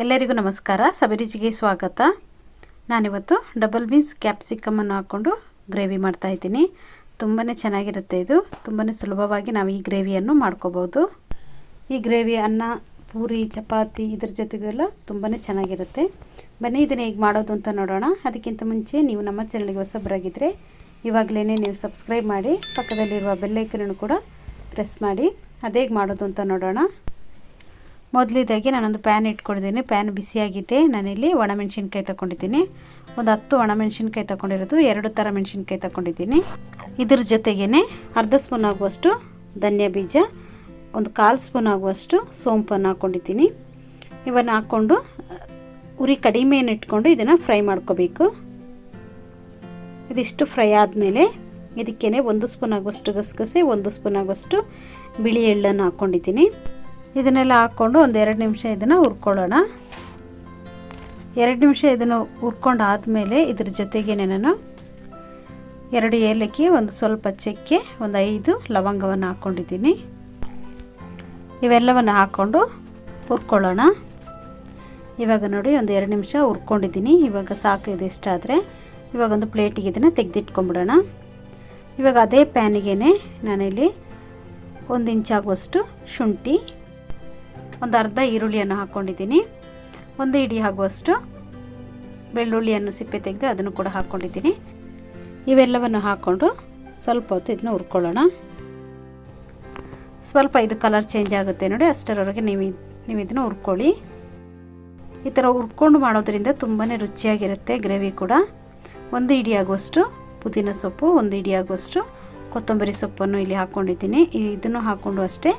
ಎಲ್ಲರಿಗೂ ನಮಸ್ಕಾರ. ಸಬರಿಜಿಗೆ ಸ್ವಾಗತ. ನಾನಿವತ್ತು ಡಬಲ್ ಬೀನ್ಸ್ ಕ್ಯಾಪ್ಸಿಕಮನ್ನು ಹಾಕ್ಕೊಂಡು ಗ್ರೇವಿ ಮಾಡ್ತಾಯಿದ್ದೀನಿ ತುಂಬಾ ಚೆನ್ನಾಗಿರುತ್ತೆ ಇದು. ತುಂಬಾ ಸುಲಭವಾಗಿ ನಾವು ಈ ಗ್ರೇವಿಯನ್ನು ಮಾಡ್ಕೋಬೋದು ಈ ಗ್ರೇವಿ ಅನ್ನ, ಪೂರಿ, ಚಪಾತಿ ಇದ್ರ ಜೊತೆಗೆಲ್ಲ ತುಂಬಾ ಚೆನ್ನಾಗಿರುತ್ತೆ. ಬನ್ನಿ ಇದನ್ನು ಹೇಗೆ ಮಾಡೋದು ಅಂತ ನೋಡೋಣ. ಅದಕ್ಕಿಂತ ಮುಂಚೆ ನೀವು ನಮ್ಮ ಚಾನಲ್ಗೆ ಹೊಸಬರಾಗಿದ್ದರೆ ಇವಾಗಲೇ ನೀವು ಸಬ್ಸ್ಕ್ರೈಬ್ ಮಾಡಿ, ಪಕ್ಕದಲ್ಲಿರುವ ಬೆಲ್ಲೈಕನನ್ನು ಕೂಡ ಪ್ರೆಸ್ ಮಾಡಿ. ಅದೇಗೆ ಮಾಡೋದು ಅಂತ ನೋಡೋಣ. ಮೊದಲಿದಾಗಿ ನಾನೊಂದು ಪ್ಯಾನ್ ಇಟ್ಕೊಂಡಿದ್ದೀನಿ ಪ್ಯಾನ್ ಬಿಸಿಯಾಗಿದೆ. ನಾನಿಲ್ಲಿ ಒಣಮೆಣಸಿನ್ಕಾಯಿ ತಗೊಂಡಿದ್ದೀನಿ ಒಂದು ಹತ್ತು ಒಣಮೆಣ್ಸಿನ್ಕಾಯಿ ತಗೊಂಡಿರೋದು ಎರಡು ಥರ ಮೆಣಸಿನ್ಕಾಯಿ ತಗೊಂಡಿದ್ದೀನಿ ಇದ್ರ ಜೊತೆಗೇ ಅರ್ಧ ಸ್ಪೂನ್ ಆಗುವಷ್ಟು ಧನ್ಯ ಬೀಜ, ಒಂದು ಕಾಲು ಸ್ಪೂನ್ ಆಗುವಷ್ಟು ಸೋಂಪನ್ನು ಹಾಕ್ಕೊಂಡಿದ್ದೀನಿ ಇವನ್ನು ಹಾಕ್ಕೊಂಡು, ಉರಿ ಕಡಿಮೆಯನ್ನು ಇಟ್ಕೊಂಡು ಇದನ್ನು ಫ್ರೈ ಮಾಡ್ಕೋಬೇಕು. ಇದಿಷ್ಟು ಫ್ರೈ ಆದಮೇಲೆ ಇದಕ್ಕೇ ಒಂದು ಸ್ಪೂನ್ ಆಗುವಷ್ಟು ಗಸಗಸೆ, ಒಂದು ಸ್ಪೂನ್ ಆಗುವಷ್ಟು ಬಿಳಿ ಎಳ್ಳನ್ನು ಹಾಕ್ಕೊಂಡಿದ್ದೀನಿ ಇದನ್ನೆಲ್ಲ ಹಾಕ್ಕೊಂಡು ಒಂದು ಎರಡು ನಿಮಿಷ ಇದನ್ನು ಹುರ್ಕೊಳ್ಳೋಣ. ಎರಡು ನಿಮಿಷ ಇದನ್ನು ಹುರ್ಕೊಂಡು ಆದಮೇಲೆ ಇದ್ರ ಜೊತೆಗೆ ನಾನು ಎರಡು ಏಲಕ್ಕಿ, ಒಂದು ಸ್ವಲ್ಪ ಚಕ್ಕೆ, ಒಂದು ಐದು ಲವಂಗವನ್ನು ಹಾಕ್ಕೊಂಡಿದ್ದೀನಿ ಇವೆಲ್ಲವನ್ನು ಹಾಕ್ಕೊಂಡು ಹುರ್ಕೊಳ್ಳೋಣ. ಇವಾಗ ನೋಡಿ ಒಂದು ಎರಡು ನಿಮಿಷ ಹುರ್ಕೊಂಡಿದ್ದೀನಿ. ಇವಾಗ ಸಾಕು ಇದು ಇಷ್ಟ ಆದರೆ ಇವಾಗ ಒಂದು ಪ್ಲೇಟಿಗೆ ಇದನ್ನು ತೆಗೆದಿಟ್ಕೊಂಬಿಡೋಣ ಇವಾಗ ಅದೇ ಪ್ಯಾನಿಗೆ ನಾನಿಲ್ಲಿ ಒಂದು ಇಂಚಾಗುವಷ್ಟು ಶುಂಠಿ ಒಂದು ಅರ್ಧ ಈರುಳ್ಳಿಯನ್ನು ಹಾಕ್ಕೊಂಡಿದ್ದೀನಿ. ಒಂದು ಇಡಿ ಆಗುವಷ್ಟು ಬೆಳ್ಳುಳ್ಳಿಯನ್ನು ಸಿಪ್ಪೆ ತೆಗೆದು ಅದನ್ನು ಕೂಡ ಹಾಕ್ಕೊಂಡಿದ್ದೀನಿ. ಇವೆಲ್ಲವನ್ನು ಹಾಕ್ಕೊಂಡು ಸ್ವಲ್ಪ ಹೊತ್ತು ಇದನ್ನ ಹುರ್ಕೊಳ್ಳೋಣ. ಸ್ವಲ್ಪ ಇದು ಕಲರ್ ಚೇಂಜ್ ಆಗುತ್ತೆ ನೋಡಿ, ಅಷ್ಟರವರೆಗೆ ನೀವು ನೀವು ಇದನ್ನು ಹುರ್ಕೊಳ್ಳಿ. ಈ ಥರ ಹುರ್ಕೊಂಡು ಮಾಡೋದ್ರಿಂದ ತುಂಬಾ ರುಚಿಯಾಗಿರುತ್ತೆ ಗ್ರೇವಿ ಕೂಡ. ಒಂದು ಇಡಿ ಆಗುವಷ್ಟು ಪುದೀನ ಸೊಪ್ಪು, ಒಂದು ಇಡಿ ಆಗುವಷ್ಟು ಕೊತ್ತಂಬರಿ ಸೊಪ್ಪನ್ನು ಇಲ್ಲಿ ಹಾಕ್ಕೊಂಡಿದ್ದೀನಿ. ಇದನ್ನು ಹಾಕ್ಕೊಂಡು ಅಷ್ಟೇ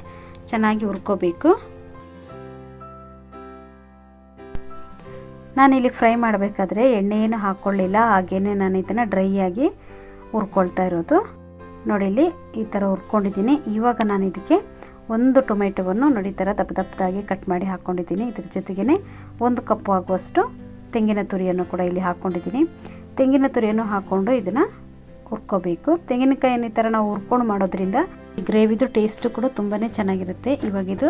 ಚೆನ್ನಾಗಿ ಹುರ್ಕೋಬೇಕು. ನಾನಿಲ್ಲಿ ಫ್ರೈ ಮಾಡಬೇಕಾದ್ರೆ ಎಣ್ಣೆ ಏನು ಹಾಕ್ಕೊಳ್ಳಿಲ್ಲ, ಹಾಗೇನೆ ನಾನು ಇದನ್ನು ಡ್ರೈ ಆಗಿ ಹುರ್ಕೊಳ್ತಾ ಇರೋದು. ನೋಡಿ ಇಲ್ಲಿ ಈ ಥರ ಹುರ್ಕೊಂಡಿದ್ದೀನಿ. ಇವಾಗ ನಾನು ಇದಕ್ಕೆ ಒಂದು ಟೊಮೆಟೊವನ್ನು ನೋಡಿ ಈ ಥರ ದಪ್ಪ ದಪ್ಪದಾಗಿ ಕಟ್ ಮಾಡಿ ಹಾಕ್ಕೊಂಡಿದ್ದೀನಿ. ಇದ್ರ ಜೊತೆಗೇ ಒಂದು ಕಪ್ಪು ಆಗುವಷ್ಟು ತೆಂಗಿನ ತುರಿಯನ್ನು ಕೂಡ ಇಲ್ಲಿ ಹಾಕ್ಕೊಂಡಿದ್ದೀನಿ. ತೆಂಗಿನ ತುರಿಯನ್ನು ಹಾಕ್ಕೊಂಡು ಇದನ್ನು ಹುರ್ಕೋಬೇಕು. ತೆಂಗಿನಕಾಯಿಯನ್ನು ಈ ಥರ ನಾವು ಹುರ್ಕೊಂಡು ಮಾಡೋದ್ರಿಂದ ಗ್ರೇವಿದು ಟೇಸ್ಟು ಕೂಡ ತುಂಬಾ ಚೆನ್ನಾಗಿರುತ್ತೆ. ಇವಾಗಿದು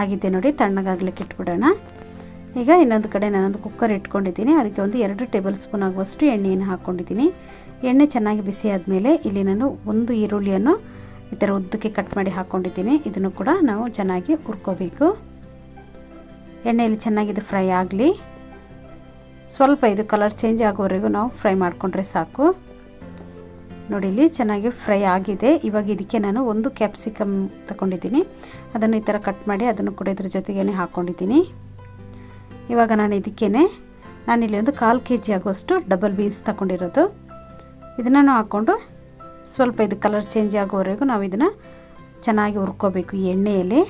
ಆಗಿದೆ ನೋಡಿ, ತಣ್ಣಗಾಗ್ಲಿಕ್ಕೆ ಇಟ್ಬಿಡೋಣ. ಈಗ ಇನ್ನೊಂದು ಕಡೆ ನಾನೊಂದು ಕುಕ್ಕರ್ ಇಟ್ಕೊಂಡಿದ್ದೀನಿ. ಅದಕ್ಕೆ ಒಂದು ಎರಡು ಟೇಬಲ್ ಸ್ಪೂನ್ ಆಗುವಷ್ಟು ಎಣ್ಣೆಯನ್ನು ಹಾಕ್ಕೊಂಡಿದ್ದೀನಿ ಎಣ್ಣೆ ಚೆನ್ನಾಗಿ ಬಿಸಿ ಆದಮೇಲೆ ಇಲ್ಲಿ ನಾನು ಒಂದು ಈರುಳ್ಳಿಯನ್ನು ಈ ಥರ ಉದ್ದಕ್ಕೆ ಕಟ್ ಮಾಡಿ ಹಾಕ್ಕೊಂಡಿದ್ದೀನಿ ಇದನ್ನು ಕೂಡ ನಾವು ಚೆನ್ನಾಗಿ ಹುರ್ಕೋಬೇಕು. ಎಣ್ಣೆಯಲ್ಲಿ ಚೆನ್ನಾಗಿದು ಫ್ರೈ ಆಗಲಿ. ಸ್ವಲ್ಪ ಇದು ಕಲರ್ ಚೇಂಜ್ ಆಗೋವರೆಗೂ ನಾವು ಫ್ರೈ ಮಾಡಿಕೊಂಡ್ರೆ ಸಾಕು. ನೋಡಿ, ಇಲ್ಲಿ ಚೆನ್ನಾಗಿ ಫ್ರೈ ಆಗಿದೆ. ಇವಾಗ ಇದಕ್ಕೆ ನಾನು ಒಂದು ಕ್ಯಾಪ್ಸಿಕಮ್ ತಗೊಂಡಿದ್ದೀನಿ ಅದನ್ನು ಈ ಥರ ಕಟ್ ಮಾಡಿ ಅದನ್ನು ಕೂಡ ಇದ್ರ ಜೊತೆಗೇ ಹಾಕ್ಕೊಂಡಿದ್ದೀನಿ ಇವಾಗ ನಾನು ಇದಕ್ಕೇ ನಾನಿಲ್ಲಿ ಒಂದು ಕಾಲು ಕೆ ಜಿ ಆಗುವಷ್ಟು ಡಬಲ್ ಬೀನ್ಸ್ ತಗೊಂಡಿರೋದು. ಇದನ್ನು ಹಾಕ್ಕೊಂಡು ಸ್ವಲ್ಪ ಇದು ಕಲರ್ ಚೇಂಜ್ ಆಗೋವರೆಗೂ ನಾವು ಇದನ್ನು ಚೆನ್ನಾಗಿ ಹುರ್ಕೋಬೇಕು ಈ ಎಣ್ಣೆಯಲ್ಲಿ.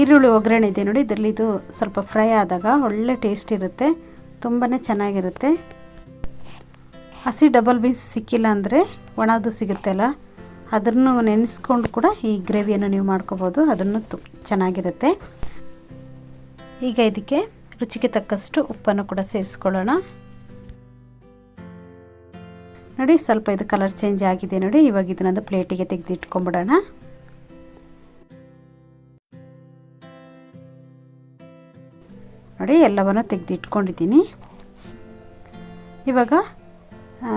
ಈರುಳ್ಳಿ ಒಗ್ಗರಣೆ ಇದೆ ನೋಡಿ, ಇದರಲ್ಲಿ ಇದು ಸ್ವಲ್ಪ ಫ್ರೈ ಆದಾಗ ಒಳ್ಳೆ ಟೇಸ್ಟ್ ಇರುತ್ತೆ ತುಂಬಾ ಚೆನ್ನಾಗಿರುತ್ತೆ. ಹಸಿ ಡಬಲ್ ಬೀನ್ಸ್ ಸಿಕ್ಕಿಲ್ಲ ಅಂದರೆ ಒಣದು ಸಿಗುತ್ತೆ ಅಲ್ಲ, ಅದನ್ನು ನೆನೆಸ್ಕೊಂಡು ಕೂಡ ಈ ಗ್ರೇವಿಯನ್ನು ನೀವು ಮಾಡ್ಕೋಬೋದು, ಅದನ್ನು ತು ಚೆನ್ನಾಗಿರುತ್ತೆ. ಈಗ ಇದಕ್ಕೆ ರುಚಿಗೆ ತಕ್ಕಷ್ಟು ಉಪ್ಪನ್ನು ಕೂಡ ಸೇರಿಸ್ಕೊಳ್ಳೋಣ. ನೋಡಿ, ಸ್ವಲ್ಪ ಇದು ಕಲರ್ ಚೇಂಜ್ ಆಗಿದೆ ನೋಡಿ. ಇವಾಗ ಇದನ್ನೊಂದು ಪ್ಲೇಟಿಗೆ ತೆಗೆದಿಟ್ಕೊಂಬಿಡೋಣ ನೋಡಿ, ಎಲ್ಲವನ್ನು ತೆಗೆದಿಟ್ಕೊಂಡಿದ್ದೀನಿ ಇವಾಗ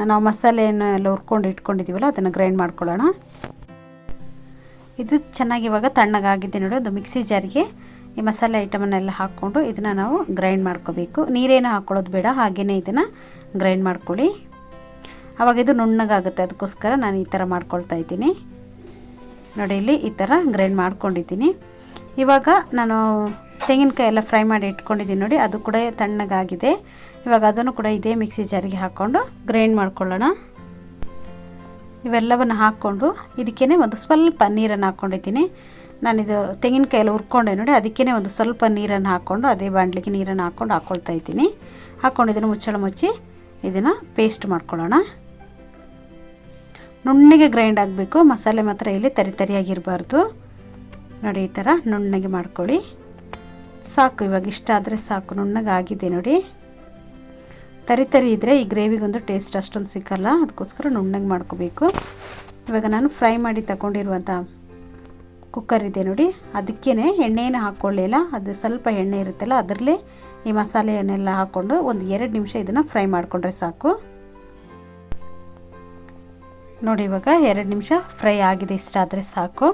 ನಾವು ಮಸಾಲೆಯನ್ನು ಎಲ್ಲ ಹುರ್ಕೊಂಡು ಇಟ್ಕೊಂಡಿದ್ದೀವಲ್ಲ, ಅದನ್ನು ಗ್ರೈಂಡ್ ಮಾಡ್ಕೊಳ್ಳೋಣ. ಇದು ಚೆನ್ನಾಗಿ ಇವಾಗ ತಣ್ಣಗಾಗಿದೆ ನೋಡಿ. ಅದು ಮಿಕ್ಸಿ ಜಾರಿಗೆ ಈ ಮಸಾಲೆ ಐಟಮನ್ನೆಲ್ಲ ಹಾಕ್ಕೊಂಡು ಇದನ್ನು ನಾವು ಗ್ರೈಂಡ್ ಮಾಡ್ಕೋಬೇಕು. ನೀರೇನು ಹಾಕ್ಕೊಳ್ಳೋದು ಬೇಡ ಹಾಗೆಯೇ ಇದನ್ನು ಗ್ರೈಂಡ್ ಮಾಡ್ಕೊಳ್ಳಿ. ಆವಾಗ ಇದು ನುಣ್ಣಗಾಗುತ್ತೆ, ಅದಕ್ಕೋಸ್ಕರ ನಾನು ಈ ಥರ ಮಾಡ್ಕೊಳ್ತಾ ಇದ್ದೀನಿ. ನೋಡಿ, ಇಲ್ಲಿ ಈ ಥರ ಗ್ರೈಂಡ್ ಮಾಡ್ಕೊಂಡಿದ್ದೀನಿ. ಇವಾಗ ನಾನು ತೆಂಗಿನಕಾಯಿ ಎಲ್ಲ ಫ್ರೈ ಮಾಡಿ ಇಟ್ಕೊಂಡಿದ್ದೀನಿ ನೋಡಿ, ಅದು ಕೂಡ ತಣ್ಣಗಾಗಿದೆ. ಇವಾಗ ಅದನ್ನು ಕೂಡ ಇದೇ ಮಿಕ್ಸಿ ಜಾರಿಗೆ ಹಾಕ್ಕೊಂಡು ಗ್ರೈಂಡ್ ಮಾಡ್ಕೊಳ್ಳೋಣ. ಇವೆಲ್ಲವನ್ನು ಹಾಕ್ಕೊಂಡು ಇದಕ್ಕೇ ಒಂದು ಸ್ವಲ್ಪ ನೀರನ್ನು ಹಾಕ್ಕೊಂಡಿದ್ದೀನಿ. ನಾನಿದು ತೆಂಗಿನಕಾಯಲ್ಲಿ ಹುರ್ಕೊಂಡೆ ನೋಡಿ ಅದಕ್ಕೇ ಒಂದು ಸ್ವಲ್ಪ ನೀರನ್ನು ಹಾಕ್ಕೊಂಡು, ಅದೇ ಬಾಂಡ್ಲಿಗೆ ನೀರನ್ನು ಹಾಕ್ಕೊಂಡು ಹಾಕ್ಕೊಳ್ತಾ ಇದ್ದೀನಿ. ಹಾಕ್ಕೊಂಡು ಇದನ್ನು ಮುಚ್ಚಳ ಮುಚ್ಚಿ ಇದನ್ನು ಪೇಸ್ಟ್ ಮಾಡ್ಕೊಳ್ಳೋಣ. ನುಣ್ಣಗೆ ಗ್ರೈಂಡ್ ಆಗಬೇಕು, ಮಸಾಲೆ ಮಾತ್ರ ಇಲ್ಲಿ ತರಿ ತರಿಯಾಗಿರಬಾರ್ದು. ನೋಡಿ, ಈ ಥರ ನುಣ್ಣಗೆ ಮಾಡ್ಕೊಳ್ಳಿ. ಸಾಕು, ಇವಾಗ ಇಷ್ಟ ಆದರೆ ಸಾಕು ನುಣ್ಣಗೆ ಆಗಿದೆ ನೋಡಿ. ತರಿ ತರಿ ಇದ್ದರೆ ಈ ಗ್ರೇವಿಗೊಂದು ಟೇಸ್ಟ್ ಅಷ್ಟೊಂದು ಸಿಕ್ಕಲ್ಲ, ಅದಕ್ಕೋಸ್ಕರ ನುಣ್ಣಗೆ ಮಾಡ್ಕೋಬೇಕು. ಇವಾಗ ನಾನು ಫ್ರೈ ಮಾಡಿ ತಗೊಂಡಿರುವಂಥ ಕುಕ್ಕರ್ ಇದೆ ನೋಡಿ. ಅದಕ್ಕೇ ಎಣ್ಣೆಯನ್ನು ಹಾಕ್ಕೊಳ್ಳಿಲ್ಲ ಅದು ಸ್ವಲ್ಪ ಎಣ್ಣೆ ಇರುತ್ತಲ್ಲ, ಅದರಲ್ಲೇ ಈ ಮಸಾಲೆಯನ್ನೆಲ್ಲ ಹಾಕ್ಕೊಂಡು ಒಂದು ಎರಡು ನಿಮಿಷ ಇದನ್ನು ಫ್ರೈ ಮಾಡಿಕೊಂಡ್ರೆ ಸಾಕು. ನೋಡಿ, ಇವಾಗ ಎರಡು ನಿಮಿಷ ಫ್ರೈ ಆಗಿದೆ, ಇಷ್ಟಾದರೆ ಸಾಕು.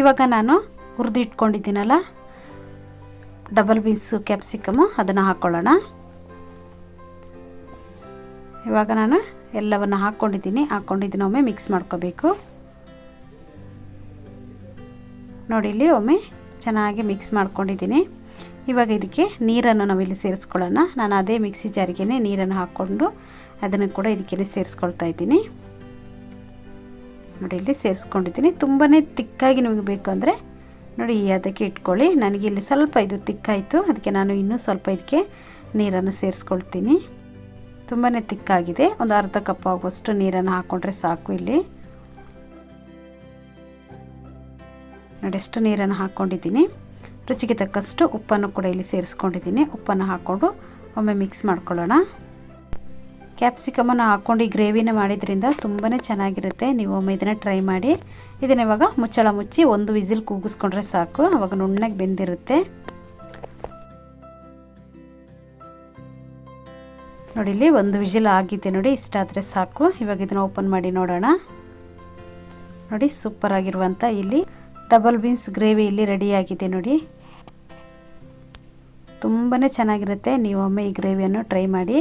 ಇವಾಗ ನಾನು ಹುರಿದು ಇಟ್ಕೊಂಡಿದ್ದೀನಲ್ಲ ಡಬಲ್ ಬೀನ್ಸು ಕ್ಯಾಪ್ಸಿಕಮು, ಅದನ್ನು ಹಾಕ್ಕೊಳ್ಳೋಣ ಇವಾಗ ನಾನು ಎಲ್ಲವನ್ನು ಹಾಕ್ಕೊಂಡಿದ್ದೀನಿ ಹಾಕ್ಕೊಂಡಿದ್ದೀನಿ ಒಮ್ಮೆ ಮಿಕ್ಸ್ ಮಾಡ್ಕೋಬೇಕು. ನೋಡಿ ಇಲ್ಲಿ ಒಮ್ಮೆ ಚೆನ್ನಾಗಿ ಮಿಕ್ಸ್ ಮಾಡ್ಕೊಂಡಿದ್ದೀನಿ. ಇವಾಗ ಇದಕ್ಕೆ ನೀರನ್ನು ನಾವಿಲ್ಲಿ ಸೇರಿಸ್ಕೊಳ್ಳೋಣ. ನಾನು ಅದೇ ಮಿಕ್ಸಿ ಜಾರಿಗೆ ನೀರನ್ನು ಹಾಕ್ಕೊಂಡು ಅದನ್ನು ಕೂಡ ಇದಕ್ಕೆ ಸೇರಿಸ್ಕೊಳ್ತಾ ಇದ್ದೀನಿ. ನೋಡಿ ಇಲ್ಲಿ ಸೇರಿಸ್ಕೊಂಡಿದ್ದೀನಿ. ತುಂಬಾ ತಿಕ್ಕಾಗಿ ನಿಮಗೆ ಬೇಕು ಅಂದರೆ ನೋಡಿ ಅದಕ್ಕೆ ಇಟ್ಕೊಳ್ಳಿ. ನನಗೆ ಇಲ್ಲಿ ಸ್ವಲ್ಪ ಇದು ತಿಕ್ಕಾಯಿತು. ಅದಕ್ಕೆ ನಾನು ಇನ್ನೂ ಸ್ವಲ್ಪ ಇದಕ್ಕೆ ನೀರನ್ನು ಸೇರಿಸ್ಕೊಳ್ತೀನಿ. ತುಂಬಾ ತಿಕ್ಕಾಗಿದೆ. ಒಂದು ಅರ್ಧ ಕಪ್ ಆಗುವಷ್ಟು ನೀರನ್ನು ಹಾಕ್ಕೊಂಡ್ರೆ ಸಾಕು ಇಲ್ಲಿ. ನೋಡಿ ಎಷ್ಟು ನೀರನ್ನು ಹಾಕ್ಕೊಂಡಿದ್ದೀನಿ. ರುಚಿಗೆ ತಕ್ಕಷ್ಟು ಉಪ್ಪನ್ನು ಕೂಡ ಇಲ್ಲಿ ಸೇರಿಸ್ಕೊಂಡಿದ್ದೀನಿ. ಉಪ್ಪನ್ನು ಹಾಕ್ಕೊಂಡು ಒಮ್ಮೆ ಮಿಕ್ಸ್ ಮಾಡ್ಕೊಳ್ಳೋಣ. ಕ್ಯಾಪ್ಸಿಕಮನ್ನು ಹಾಕ್ಕೊಂಡು ಈ ಗ್ರೇವಿನ ಮಾಡಿದ್ರಿಂದ ತುಂಬಾ ಚೆನ್ನಾಗಿರುತ್ತೆ. ನೀವು ಒಮ್ಮೆ ಇದನ್ನು ಟ್ರೈ ಮಾಡಿ. ಇದನ್ನ ಇವಾಗ ಮುಚ್ಚಳ ಮುಚ್ಚಿ ಒಂದು ವಿಸಿಲ್ ಕೂಗಿಸ್ಕೊಂಡ್ರೆ ಸಾಕು. ಅವಾಗ ನುಣ್ಣಗೆ ಬೆಂದಿರುತ್ತೆ. ನೋಡಿ, ಇಲ್ಲಿ ಒಂದು ವಿಜಿಲ್ ಆಗಿದೆ ನೋಡಿ. ಇಷ್ಟ ಆದರೆ ಸಾಕು. ಇವಾಗ ಇದನ್ನು ಓಪನ್ ಮಾಡಿ ನೋಡೋಣ. ನೋಡಿ ಸೂಪರ್ ಆಗಿರುವಂಥ ಇಲ್ಲಿ ಡಬಲ್ ಬೀನ್ಸ್ ಗ್ರೇವಿ ಇಲ್ಲಿ ರೆಡಿಯಾಗಿದೆ ನೋಡಿ. ತುಂಬಾ ಚೆನ್ನಾಗಿರುತ್ತೆ. ನೀವು ಒಮ್ಮೆ ಈ ಗ್ರೇವಿಯನ್ನು ಟ್ರೈ ಮಾಡಿ.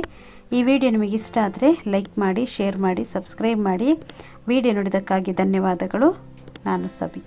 ಈ ವಿಡಿಯೋ ನಿಮಗೆ ಇಷ್ಟ ಆದರೆ ಲೈಕ್ ಮಾಡಿ, ಶೇರ್ ಮಾಡಿ, ಸಬ್ಸ್ಕ್ರೈಬ್ ಮಾಡಿ. ವಿಡಿಯೋ ನೋಡಿದ್ದಕ್ಕಾಗಿ ಧನ್ಯವಾದಗಳು. ನಾನು ಸಬಿ.